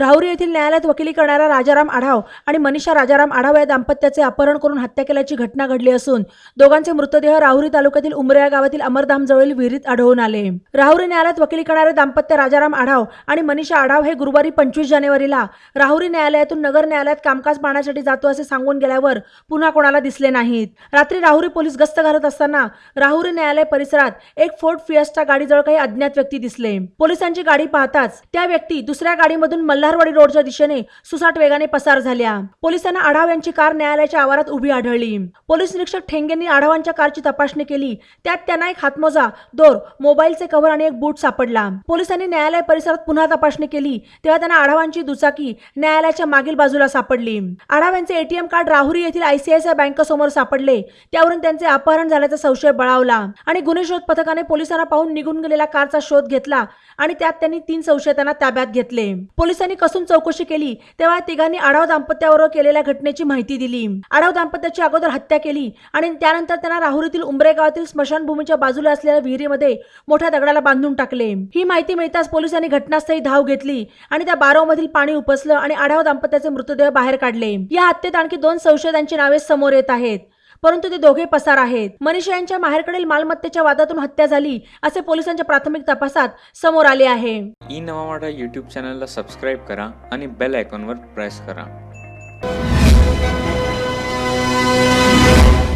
राहुरी येथील न्यायालयात वकिली करणारा राजाराम आढाव आणि मनीषा राजाराम आढाव या दाम्पत्याचे अपहरण करून हत्या केल्याची घटना घडली असून दोघांचे मृतदेह राहुरी तालुक्यातील उमरे या गावातील अमरधामजवळील विहिरीत आढळून आले. राहुरी न्यायालयात वकिली करणारे दाम्पत्य राजाराम आढाव आणि मनीषा आढाव हे गुरुवारी पंचवीस जानेवारीला राहुरी न्यायालयातून नगर न्यायालयात कामकाज पाहण्यासाठी जातो असे सांगून गेल्यावर पुन्हा कोणाला दिसले नाहीत. रात्री राहुरी पोलीस गस्त घालत असताना राहुरी न्यायालय परिसरात एक फोर्ट फिएस्टा गाडीजवळ काही अज्ञात व्यक्ती दिसले. पोलिसांची गाडी पाहताच त्या व्यक्ती दुसऱ्या गाडीमधून मल्हारवाडी रोडच्या दिशेने सुसाट वेगाने पसार झाल्या. पोलिसांना आढाव यांची कार न्यायालयाच्या आवारात उभी आढळली. पोलीस निरीक्षक ठेंगेंनी आढावांच्या कारची तपासणी केली. त्यात त्यांना एक हातमोजा दोर मोबाईलचे कव्हर आणि एक बूट सापडला. पोलिसांनी न्यायालय परिसरात पुन्हा तपासणी केली. तेव्हा त्यांना आढावांची दुचाकी न्यायालयाच्या मागील बाजूला सापडली. आढाव यांचे एटीएम कार्ड राहुरी येथील आयसीआयसीआय बँक समोर सापडले. त्यावरून त्यांचे अपहरण झाल्याचा संशय बळावला. आणि गुन्हे शोध पथकाने पोलिसांना पाहून निघून गेलेल्या कारचा शोध घेतला आणि त्यात त्यांनी तीन संशयितांना ताब्यात घेतले. पोलिसांनी कसून चौकशी केली तेव्हा तिघांनी आढाव दाम्पत्यावर केलेल्या घटनेची माहिती दिली. आढाव दाम्पत्याची अगोदर हत्या केली आणि त्यानंतर त्यांना राहुरीतील उंबरे गावातील स्मशानभूमीच्या बाजूला असलेल्या विहिरीमध्ये मोठ्या दगडाला बांधून टाकले. ही माहिती मिळताच पोलिसांनी घटनास्थळी धाव घेतली आणि त्या बारवमधील पाणी उपसलं आणि आढाव दाम्पत्याचे मृतदेह बाहेर काढले. या हत्येत आणखी दोन संशयितांची नावे समोर येत आहेत. परंतु ते दोघे पसार आहेत. मनीषा यांच्या माहेरकडील मालमत्तेच्या वादातून हत्या झाली असे पोलिसांच्या प्राथमिक तपासात समोर आले आहे. ई नवा मराठा यूट्यूब चॅनलला सबस्क्राईब करा आणि बेल आयकॉनवर प्रेस करा.